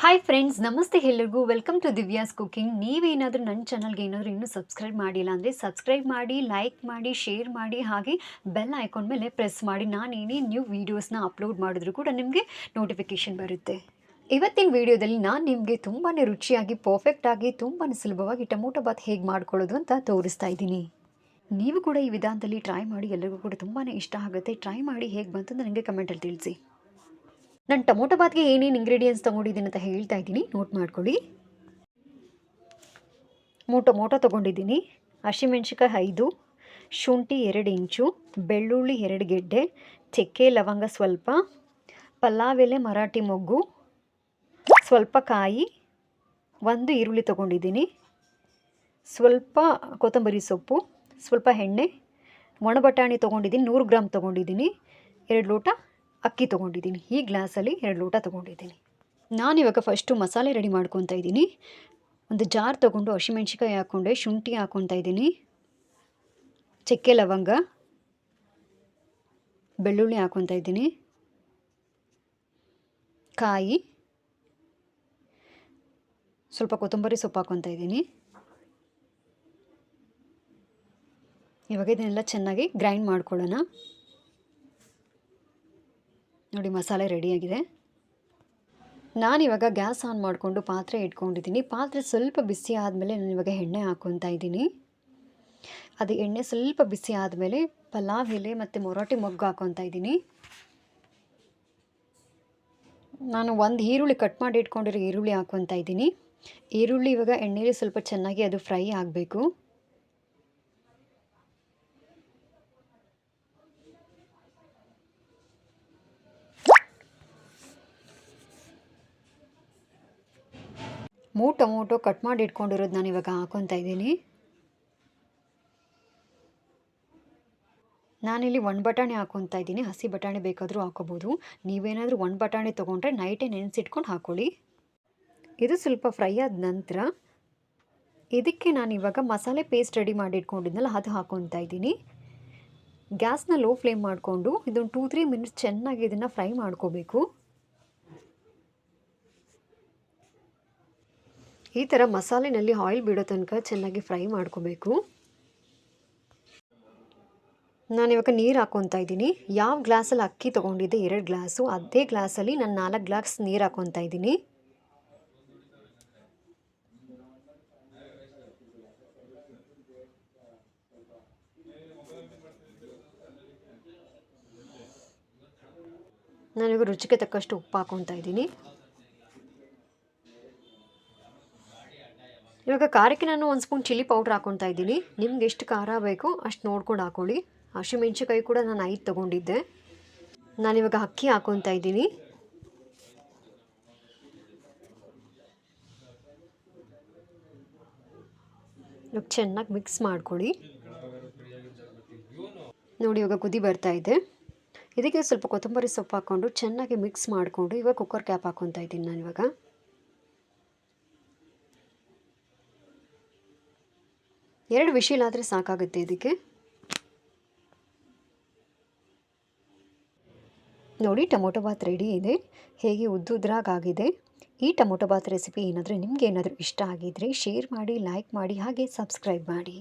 Hi friends ನಮಸ್ತೆ ಎಲ್ಲರಿಗೂ. Welcome to Divya's cooking ನೀವೇನಾದರೂ ನನ್ನ ಚಾನಲ್ಗೆ ಏನಾದರೂ ಇನ್ನೂ ಸಬ್ಸ್ಕ್ರೈಬ್ ಮಾಡಿಲ್ಲ ಅಂದರೆ ಸಬ್ಸ್ಕ್ರೈಬ್ ಮಾಡಿ ಲೈಕ್ ಮಾಡಿ ಶೇರ್ ಮಾಡಿ, ಹಾಗೆ ಬೆಲ್ ಐಕಾನ್ ಮೇಲೆ ಪ್ರೆಸ್ ಮಾಡಿ. ನಾನು ನ್ಯೂ ವೀಡಿಯೋಸ್ನ ಅಪ್ಲೋಡ್ ಮಾಡಿದ್ರು ಕೂಡ ನಿಮಗೆ ನೋಟಿಫಿಕೇಷನ್ ಬರುತ್ತೆ. ಇವತ್ತಿನ ವಿಡಿಯೋದಲ್ಲಿ ನಾನು ನಿಮಗೆ ತುಂಬಾ ರುಚಿಯಾಗಿ ಪರ್ಫೆಕ್ಟಾಗಿ ತುಂಬಾ ಸುಲಭವಾಗಿ ಟೊಮೊಟೊ ಬಾತ್ ಹೇಗೆ ಮಾಡ್ಕೊಳ್ಳೋದು ಅಂತ ತೋರಿಸ್ತಾ ಇದ್ದೀನಿ. ನೀವು ಕೂಡ ಈ ವಿಧಾನದಲ್ಲಿ ಟ್ರೈ ಮಾಡಿ ಎಲ್ಲರಿಗೂ ಕೂಡ ತುಂಬಾ ಇಷ್ಟ ಆಗುತ್ತೆ. ಟ್ರೈ ಮಾಡಿ ಹೇಗೆ ಬಂತು ನನಗೆ ಕಮೆಂಟಲ್ಲಿ ತಿಳಿಸಿ. ನಾನು ಟೊಮೊಟೊ ಬಾತ್ಗೆ ಏನೇನು ಇಂಗ್ರೀಡಿಯೆಂಟ್ಸ್ ತೊಗೊಂಡಿದ್ದೀನಿ ಅಂತ ಹೇಳ್ತಾ ಇದ್ದೀನಿ. ನೋಟ್ ಮಾಡ್ಕೊಳ್ಳಿ. ಮೂರು ಟೊಮೊಟೊ ತೊಗೊಂಡಿದ್ದೀನಿ. ಹಸಿಮೆಣ್ಸಿಕಾಯಿ ಐದು, ಶುಂಠಿ ಎರಡು ಇಂಚು, ಬೆಳ್ಳುಳ್ಳಿ ಎರಡು ಗೆಡ್ಡೆ, ಚಕ್ಕೆ ಲವಂಗ ಸ್ವಲ್ಪ, ಪಲಾವ್ ಎಲೆ ಮರಾಠಿ ಮೊಗ್ಗು, ಸ್ವಲ್ಪ ಕಾಯಿ, ಒಂದು ಈರುಳ್ಳಿ ತೊಗೊಂಡಿದ್ದೀನಿ. ಸ್ವಲ್ಪ ಕೊತ್ತಂಬರಿ ಸೊಪ್ಪು, ಸ್ವಲ್ಪ ಎಣ್ಣೆ, ಒಣ ಬಟಾಣಿ ತೊಗೊಂಡಿದ್ದೀನಿ, ನೂರು ಗ್ರಾಮ್ ತೊಗೊಂಡಿದ್ದೀನಿ. ಎರಡು ಲೋಟ ಅಕ್ಕಿ ತೊಗೊಂಡಿದ್ದೀನಿ, ಈ ಗ್ಲಾಸಲ್ಲಿ ಎರಡು ಲೋಟ ತೊಗೊಂಡಿದ್ದೀನಿ. ನಾನಿವಾಗ ಫಸ್ಟು ಮಸಾಲೆ ರೆಡಿ ಮಾಡ್ಕೊತಾ ಇದ್ದೀನಿ. ಒಂದು ಜಾರ್ ತೊಗೊಂಡು ಹಸಿಮೆಣ್ಸಿಕಾಯಿ ಹಾಕ್ಕೊಂಡೆ ಶುಂಠಿ ಹಾಕ್ಕೊತಾ ಇದ್ದೀನಿ. ಚಕ್ಕೆ ಲವಂಗ, ಬೆಳ್ಳುಳ್ಳಿ ಹಾಕ್ಕೊತಾ ಇದ್ದೀನಿ. ಕಾಯಿ, ಸ್ವಲ್ಪ ಕೊತ್ತಂಬರಿ ಸೊಪ್ಪು ಹಾಕ್ಕೊತಾ ಇದ್ದೀನಿ. ಇವಾಗ ಇದನ್ನೆಲ್ಲ ಚೆನ್ನಾಗಿ ಗ್ರೈಂಡ್ ಮಾಡ್ಕೊಳ್ಳೋಣ. ನೋಡಿ, ಮಸಾಲೆ ರೆಡಿಯಾಗಿದೆ ನಾನಿವಾಗ ಗ್ಯಾಸ್ ಆನ್ ಮಾಡಿಕೊಂಡು ಪಾತ್ರೆ ಇಟ್ಕೊಂಡಿದ್ದೀನಿ. ಪಾತ್ರೆ ಸ್ವಲ್ಪ ಬಿಸಿ ಆದಮೇಲೆ ನಾನು ಇವಾಗ ಎಣ್ಣೆ ಹಾಕ್ಕೊತಾ ಇದ್ದೀನಿ. ಅದು ಎಣ್ಣೆ ಸ್ವಲ್ಪ ಬಿಸಿ ಆದಮೇಲೆ ಪಲಾವ್ ಎಲೆ ಮತ್ತು ಮೊರಾಟಿ ಮೊಗ್ಗು ಹಾಕ್ಕೊತಾ ಇದ್ದೀನಿ. ನಾನು ಒಂದು ಈರುಳ್ಳಿ ಕಟ್ ಮಾಡಿ ಇಟ್ಕೊಂಡಿರೋ ಈರುಳ್ಳಿ ಹಾಕ್ಕೊತಾ ಇದ್ದೀನಿ. ಈರುಳ್ಳಿ ಇವಾಗ ಎಣ್ಣೆಯಲ್ಲಿ ಸ್ವಲ್ಪ ಚೆನ್ನಾಗಿ ಅದು ಫ್ರೈ ಆಗಬೇಕು. ಮೂರು ಟೊಮೊಟೊ ಕಟ್ ಮಾಡಿ ಇಟ್ಕೊಂಡಿರೋದು ನಾನು ಇವಾಗ ಹಾಕೊತಾ ಇದ್ದೀನಿ. ನಾನಿಲ್ಲಿ ಒಂದು ಬಟಾಣಿ ಹಾಕೊತಾ ಇದ್ದೀನಿ. ಹಸಿ ಬಟಾಣಿ ಬೇಕಾದರೂ ಹಾಕೋಬೋದು. ನೀವೇನಾದರೂ ಒಂದು ಬಟಾಣಿ ತೊಗೊಂಡ್ರೆ ನೈಟೇ ನೆನೆಸಿಟ್ಕೊಂಡು ಹಾಕೊಳ್ಳಿ. ಇದು ಸ್ವಲ್ಪ ಫ್ರೈ ಆದ ನಂತರ ಇದಕ್ಕೆ ನಾನು ಇವಾಗ ಮಸಾಲೆ ಪೇಸ್ಟ್ ರೆಡಿ ಮಾಡಿ ಇಟ್ಕೊಂಡಿದ್ನಲ್ಲ, ಅದು ಹಾಕೊತಾ ಇದ್ದೀನಿ. ಗ್ಯಾಸ್ನ ಲೋ ಫ್ಲೇಮ್ ಮಾಡಿಕೊಂಡು ಇದೊಂದು ಟೂ ತ್ರೀ ಮಿನಿಟ್ಸ್ ಚೆನ್ನಾಗಿ ಇದನ್ನು ಫ್ರೈ ಮಾಡ್ಕೋಬೇಕು. ಈ ಥರ ಮಸಾಲೆನಲ್ಲಿ ಆಯಿಲ್ ಬಿಡೋ ತನಕ ಚೆನ್ನಾಗಿ ಫ್ರೈ ಮಾಡ್ಕೋಬೇಕು. ನಾನಿವಾಗ ನೀರು ಹಾಕ್ಕೊತಾ ಇದ್ದೀನಿ. ಯಾವ ಗ್ಲಾಸಲ್ಲಿ ಅಕ್ಕಿ ತೊಗೊಂಡಿದ್ದೆ ಎರಡು ಗ್ಲಾಸು. ಅದೇ ಗ್ಲಾಸಲ್ಲಿ ನಾನು ನಾಲ್ಕು ಗ್ಲಾಸ್ ನೀರು ಹಾಕ್ಕೊತಾ ಇದ್ದೀನಿ. ನಾನಿವಾಗ ರುಚಿಗೆ ತಕ್ಕಷ್ಟು ಉಪ್ಪು ಹಾಕ್ಕೊತಾ ಇದ್ದೀನಿ. ಇವಾಗ ಖಾರಕ್ಕೆ ನಾನು ಒಂದು ಸ್ಪೂನ್ ಚಿಲ್ಲಿ ಪೌಡ್ರ್ ಹಾಕ್ಕೊತಾ ಇದ್ದೀನಿ. ನಿಮ್ಗೆ ಎಷ್ಟು ಖಾರ ಬೇಕು ಅಷ್ಟು ನೋಡ್ಕೊಂಡು ಹಾಕ್ಕೊಳ್ಳಿ ಹಸಿಮೆಣ್ಸಿಕಾಯಿ ಕೂಡ ನಾನು ಐದು ತೊಗೊಂಡಿದ್ದೆ. ನಾನಿವಾಗ ಅಕ್ಕಿ ಹಾಕೊತಾ ಇದ್ದೀನಿ. ಇವಾಗ ಚೆನ್ನಾಗಿ ಮಿಕ್ಸ್ ಮಾಡ್ಕೊಳ್ಳಿ. ನೋಡಿ, ಇವಾಗ ಕುದಿ ಬರ್ತಾ ಇದೆ. ಇದಕ್ಕೆ ಸ್ವಲ್ಪ ಕೊತ್ತಂಬರಿ ಸೊಪ್ಪು ಹಾಕ್ಕೊಂಡು ಚೆನ್ನಾಗಿ ಮಿಕ್ಸ್ ಮಾಡಿಕೊಂಡು ಇವಾಗ ಕುಕ್ಕರ್ ಕ್ಯಾಪ್ ಹಾಕ್ಕೊತಾ ಇದ್ದೀನಿ ನಾನು ಎರಡು ವಿಷಿಲ್ ಆದರೆ ಸಾಕಾಗುತ್ತೆ ಇದಕ್ಕೆ. ನೋಡಿ, ಟೊಮೊಟೊ ಬಾತ್ ರೆಡಿ ಇದೆ. ಹೇಗೆ ಉದ್ದುದ್ರಾಗಾಗಿದೆ ಈ ಟೊಮೊಟೊ ಬಾತ್ ರೆಸಿಪಿ ಏನಾದರೂ ನಿಮಗೆ ಏನಾದರೂ ಇಷ್ಟ ಆಗಿದ್ದರೆ ಶೇರ್ ಮಾಡಿ ಲೈಕ್ ಮಾಡಿ, ಹಾಗೆ ಸಬ್ಸ್ಕ್ರೈಬ್ ಮಾಡಿ.